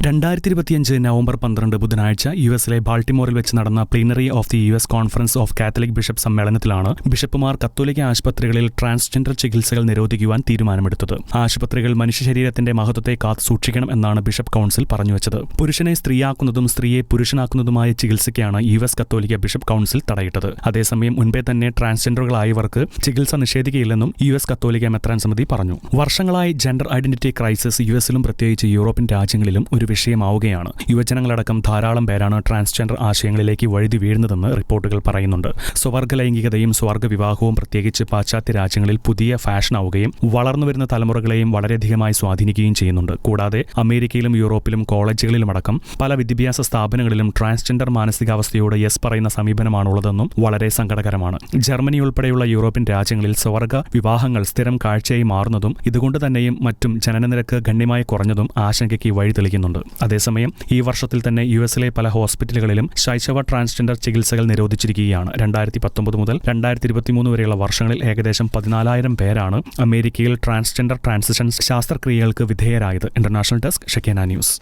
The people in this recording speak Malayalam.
രണ്ടായിരത്തി ഇരുപത്തിയഞ്ച് നവംബർ പന്ത്രണ്ട് ബുധനാഴ്ച യു എസിലെ ബാൾട്ടിമോറിൽ വെച്ച് നടന്ന plenary of the U S conference of Catholic bishop സമ്മേളനത്തിലാണ് ബിഷപ്പുമാർ കത്തോലിക്ക ആശുപത്രികളിൽ ട്രാൻസ്ജെൻഡർ ചികിത്സകൾ നിരോധിക്കുവാൻ തീരുമാനമെടുത്തത്. ആശുപത്രികൾ മനുഷ്യ ശരീരത്തിന്റെ മഹത്വത്തെ കാത്തു സൂക്ഷിക്കണം എന്നാണ് ബിഷപ്പ് കൌൺസിൽ പറഞ്ഞുവച്ചത്. പുരുഷനെ സ്ത്രീയാക്കുന്നതും സ്ത്രീയെ പുരുഷനാക്കുന്നതുമായ ചികിത്സയ്ക്കാണ് യു എസ് കത്തോലിക്ക ബിഷപ്പ് കൗൺസിൽ തടയിട്ടത്. അതേസമയം മുൻപേ തന്നെ ട്രാൻസ്ജെൻഡറുകളായവർക്ക് ചികിത്സ നിഷേധിക്കില്ലെന്നും യു എസ് കത്തോലിക്ക മെത്രാൻ സമിതി പറഞ്ഞു. വർഷങ്ങളായി ജെൻഡർ ഐഡന്റിറ്റി ക്രൈസിസ് യു എസിലും പ്രത്യേകിച്ച് യൂറോപ്യൻ രാജ്യങ്ങളിലും ഒരു വിഷയമാവുകയാണ്. യുവജനങ്ങളടക്കം ധാരാളം പേരാണ് ട്രാൻസ്ജെൻഡർ ആശയങ്ങളിലേക്ക് വഴുതി വീഴുന്നതെന്ന് റിപ്പോർട്ടുകൾ പറയുന്നുണ്ട്. സ്വർഗ ലൈംഗികതയും സ്വർഗ വിവാഹവും പ്രത്യേകിച്ച് പാശ്ചാത്യ രാജ്യങ്ങളിൽ പുതിയ ഫാഷനാവുകയും വളർന്നുവരുന്ന തലമുറകളെയും വളരെയധികമായി സ്വാധീനിക്കുകയും ചെയ്യുന്നുണ്ട്. കൂടാതെ അമേരിക്കയിലും യൂറോപ്പിലും കോളേജുകളിലുമടക്കം പല വിദ്യാഭ്യാസ സ്ഥാപനങ്ങളിലും ട്രാൻസ്ജെൻഡർ മാനസികാവസ്ഥയോട് യെസ് പറയുന്ന സമീപനമാണുള്ളതെന്നും വളരെ സങ്കടകരമാണ്. ജർമ്മനി ഉൾപ്പെടെയുള്ള യൂറോപ്യൻ രാജ്യങ്ങളിൽ സ്വർഗ വിവാഹങ്ങൾ സ്ഥിരം കാഴ്ചയായി മാറുന്നതും ഇതുകൊണ്ട് തന്നെയും മറ്റും ജനനനിരക്ക് ഗണ്യമായി കുറഞ്ഞതും ആശങ്കയ്ക്ക് വഴിതെളിക്കുന്നുണ്ട്. അതേസമയം ഈ വർഷത്തിൽ തന്നെ യു എസിലെ പല ഹോസ്പിറ്റലുകളിലും ശൈശവ ട്രാൻസ്ജെൻഡർ ചികിത്സകൾ നിരോധിച്ചിരിക്കുകയാണ്. രണ്ടായിരത്തി പത്തൊമ്പത് മുതൽ രണ്ടായിരത്തി ഇരുപത്തിമൂന്ന് വരെയുള്ള വർഷങ്ങളിൽ ഏകദേശം പതിനാലായിരം പേരാണ് അമേരിക്കയിൽ ട്രാൻസ്ജെൻഡർ ട്രാൻസിഷൻ ശാസ്ത്രക്രിയകൾക്ക് വിധേയരായത്. International desk Shekinah news.